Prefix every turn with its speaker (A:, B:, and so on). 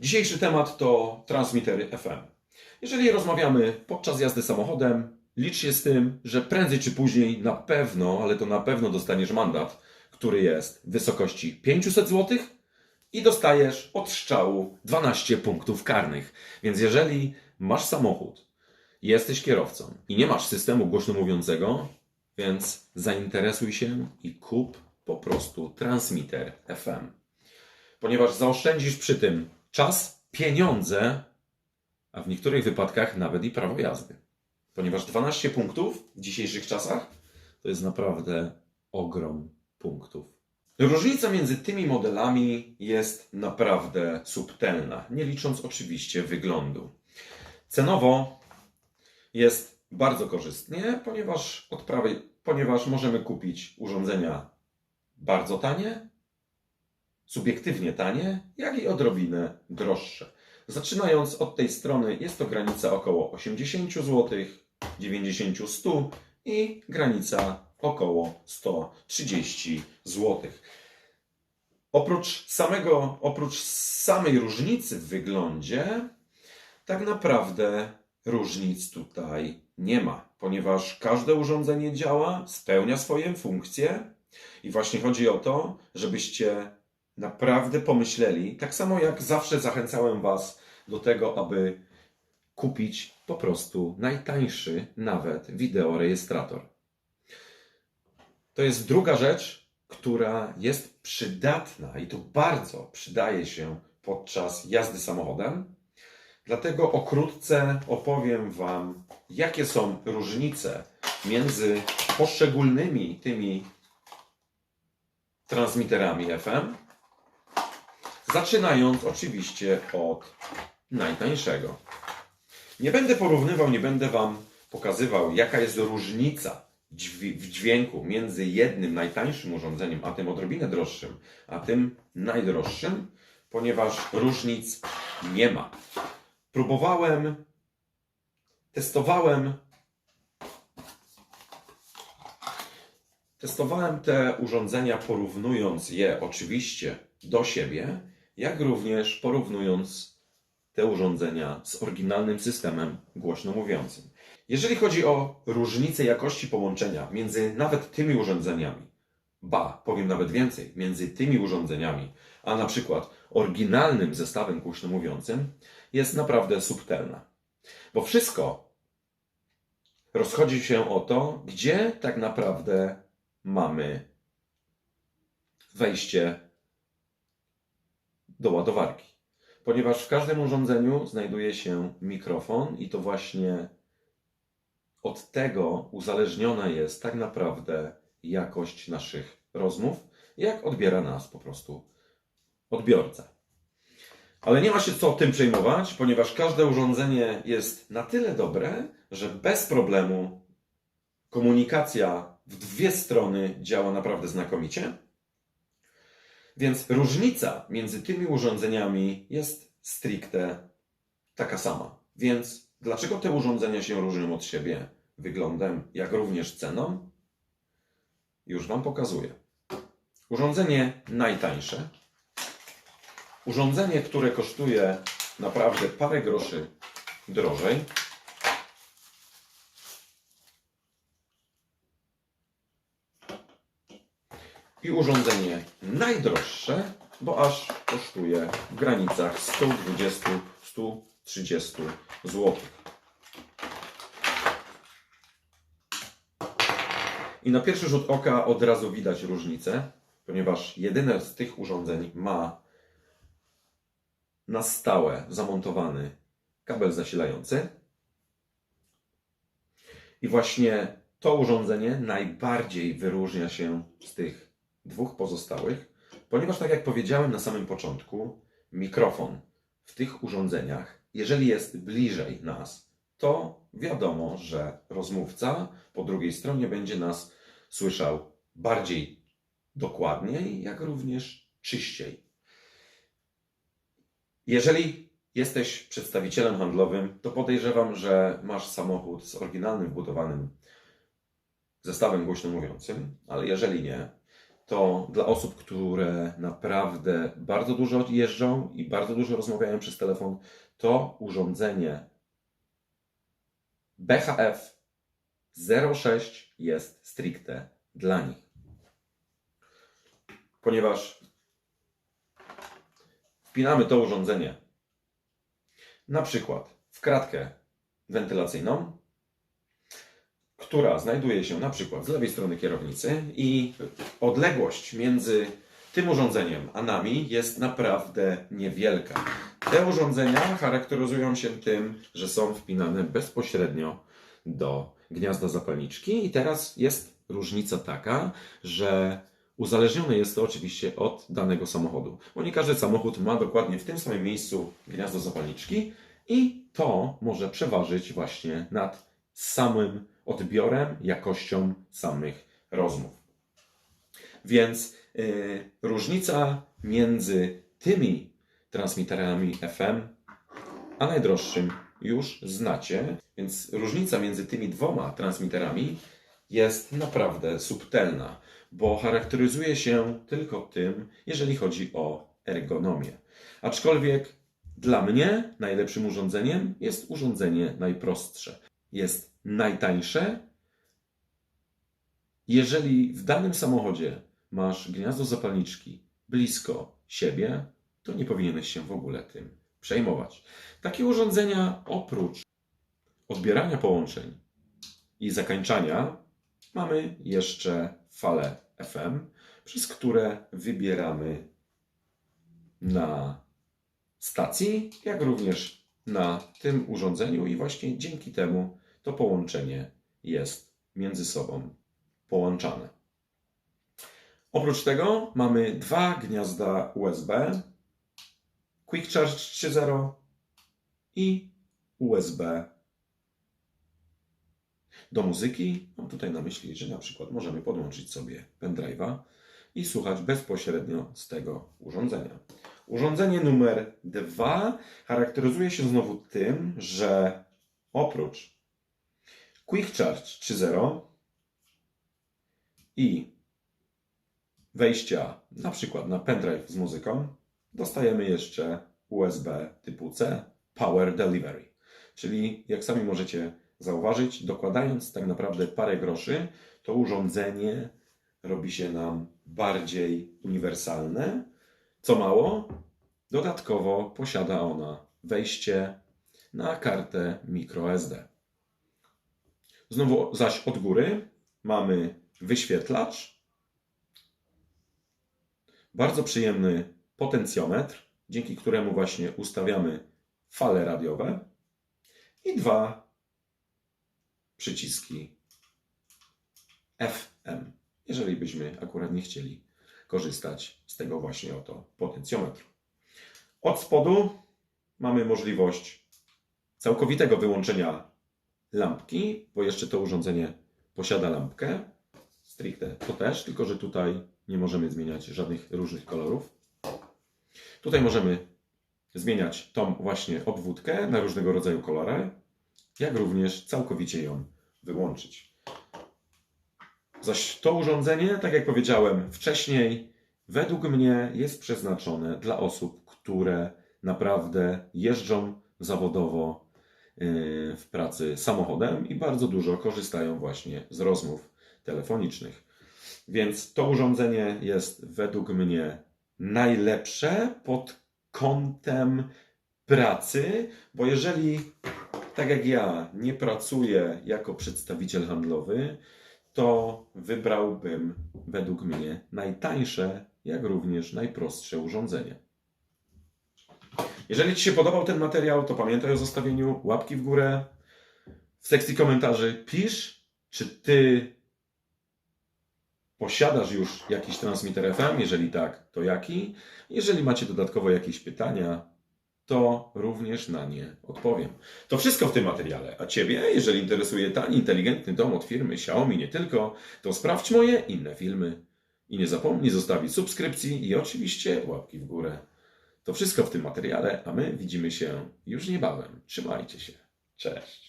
A: Dzisiejszy temat to transmitery FM. Jeżeli rozmawiamy podczas jazdy samochodem, licz się z tym, że prędzej czy później na pewno, ale to na pewno dostaniesz mandat, który jest w wysokości 500 zł i dostajesz od strzału 12 punktów karnych. Więc jeżeli masz samochód, jesteś kierowcą i nie masz systemu głośno mówiącego, więc zainteresuj się i kup po prostu transmitter FM. Ponieważ zaoszczędzisz przy tym czas, pieniądze, a w niektórych wypadkach nawet i prawo jazdy. Ponieważ 12 punktów w dzisiejszych czasach to jest naprawdę ogrom punktów. Różnica między tymi modelami jest naprawdę subtelna, nie licząc oczywiście wyglądu. Cenowo jest bardzo korzystnie, ponieważ od prawej, ponieważ możemy kupić urządzenia bardzo tanie, subiektywnie tanie, jak i odrobinę droższe. Zaczynając od tej strony jest to granica około 80 zł, 90 100 i granica około 130 zł. Oprócz samego, oprócz samej różnicy w wyglądzie, tak naprawdę różnic tutaj nie ma, ponieważ każde urządzenie działa, spełnia swoje funkcje i właśnie chodzi o to, żebyście naprawdę pomyśleli, tak samo jak zawsze zachęcałem Was do tego, aby kupić po prostu najtańszy nawet wideorejestrator. To jest druga rzecz, która jest przydatna i to bardzo przydaje się podczas jazdy samochodem. Dlatego okrótce opowiem Wam, jakie są różnice między poszczególnymi tymi transmiterami FM, zaczynając oczywiście od najtańszego. Nie będę porównywał, nie będę Wam pokazywał, jaka jest różnica w dźwięku między jednym najtańszym urządzeniem, a tym odrobinę droższym, a tym najdroższym, ponieważ różnic nie ma. Próbowałem, testowałem, testowałem te urządzenia, porównując je oczywiście do siebie, jak również porównując te urządzenia z oryginalnym systemem głośno mówiącym. Jeżeli chodzi o różnicę jakości połączenia między nawet tymi urządzeniami, ba, powiem nawet więcej, między tymi urządzeniami, a na przykład oryginalnym zestawem głośno mówiącym, jest naprawdę subtelna. Bo wszystko rozchodzi się o to, gdzie tak naprawdę mamy wejście do ładowarki. Ponieważ w każdym urządzeniu znajduje się mikrofon i to właśnie od tego uzależniona jest tak naprawdę jakość naszych rozmów, jak odbiera nas po prostu odbiorca. Ale nie ma się co tym przejmować, ponieważ każde urządzenie jest na tyle dobre, że bez problemu komunikacja w dwie strony działa naprawdę znakomicie. Więc różnica między tymi urządzeniami jest stricte taka sama. Więc dlaczego te urządzenia się różnią od siebie wyglądem, jak również ceną? Już Wam pokazuję. Urządzenie najtańsze. Urządzenie, które kosztuje naprawdę parę groszy drożej. I urządzenie najdroższe, bo aż kosztuje w granicach 120-130 zł. I na pierwszy rzut oka od razu widać różnicę, ponieważ jedyne z tych urządzeń ma na stałe zamontowany kabel zasilający. I właśnie to urządzenie najbardziej wyróżnia się z tych dwóch pozostałych, ponieważ, tak jak powiedziałem na samym początku, mikrofon w tych urządzeniach, jeżeli jest bliżej nas, to wiadomo, że rozmówca po drugiej stronie będzie nas słyszał bardziej dokładniej, jak również czyściej. Jeżeli jesteś przedstawicielem handlowym, to podejrzewam, że masz samochód z oryginalnym wbudowanym zestawem głośno mówiącym, ale jeżeli nie, to dla osób, które naprawdę bardzo dużo jeżdżą i bardzo dużo rozmawiają przez telefon, to urządzenie BHF 06 jest stricte dla nich. Ponieważ wpinamy to urządzenie na przykład w kratkę wentylacyjną, która znajduje się na przykład z lewej strony kierownicy i odległość między tym urządzeniem a nami jest naprawdę niewielka. Te urządzenia charakteryzują się tym, że są wpinane bezpośrednio do gniazda zapalniczki i teraz jest różnica taka, że uzależnione jest to oczywiście od danego samochodu, bo nie każdy samochód ma dokładnie w tym samym miejscu gniazdo zapalniczki i to może przeważyć właśnie nad samym odbiorem, jakością samych rozmów. Więc y, różnica między tymi transmiterami FM a najdroższym już znacie, więc różnica między tymi dwoma transmiterami jest naprawdę subtelna, bo charakteryzuje się tylko tym, jeżeli chodzi o ergonomię. Aczkolwiek dla mnie najlepszym urządzeniem jest urządzenie najprostsze. Jest najtańsze. Jeżeli w danym samochodzie masz gniazdo zapalniczki blisko siebie, to nie powinieneś się w ogóle tym przejmować. Takie urządzenia oprócz odbierania połączeń i zakańczania mamy jeszcze fale FM, przez które wybieramy na stacji, jak również na tym urządzeniu i właśnie dzięki temu to połączenie jest między sobą połączane. Oprócz tego mamy dwa gniazda USB, Quick Charge 3.0 i USB do muzyki. Mam tutaj na myśli, że na przykład możemy podłączyć sobie pendrive'a i słuchać bezpośrednio z tego urządzenia. Urządzenie numer dwa charakteryzuje się znowu tym, że oprócz Quick Charge 3.0 i wejścia na przykład na pendrive z muzyką, dostajemy jeszcze USB typu C Power Delivery. Czyli jak sami możecie zauważyć, dokładając tak naprawdę parę groszy, to urządzenie robi się nam bardziej uniwersalne. Co mało, dodatkowo posiada ona wejście na kartę microSD. Znowu zaś od góry mamy wyświetlacz, bardzo przyjemny potencjometr, dzięki któremu właśnie ustawiamy fale radiowe i dwa przyciski FM, jeżeli byśmy akurat nie chcieli korzystać z tego właśnie oto potencjometru. Od spodu mamy możliwość całkowitego wyłączenia lampki, bo jeszcze to urządzenie posiada lampkę. Stricte to też, tylko że tutaj nie możemy zmieniać żadnych różnych kolorów. Tutaj możemy zmieniać tą właśnie obwódkę na różnego rodzaju kolory, jak również całkowicie ją wyłączyć. Zaś to urządzenie, tak jak powiedziałem wcześniej, według mnie jest przeznaczone dla osób, które naprawdę jeżdżą zawodowo yy, w pracy samochodem i bardzo dużo korzystają właśnie z rozmów telefonicznych. Więc to urządzenie jest według mnie najlepsze pod kątem pracy, bo jeżeli, tak jak ja, nie pracuję jako przedstawiciel handlowy, to wybrałbym według mnie najtańsze, jak również najprostsze urządzenie. Jeżeli Ci się podobał ten materiał, to pamiętaj o zostawieniu łapki w górę. W sekcji komentarzy pisz, czy Ty posiadasz już jakiś transmitter FM. Jeżeli tak, to jaki? Jeżeli macie dodatkowo jakieś pytania, to również na nie odpowiem. To wszystko w tym materiale. A Ciebie, jeżeli interesuje tani, inteligentny dom od firmy Xiaomi nie tylko, to sprawdź moje inne filmy. I nie zapomnij zostawić subskrypcji i oczywiście łapki w górę. To wszystko w tym materiale, a my widzimy się już niebawem. Trzymajcie się. Cześć.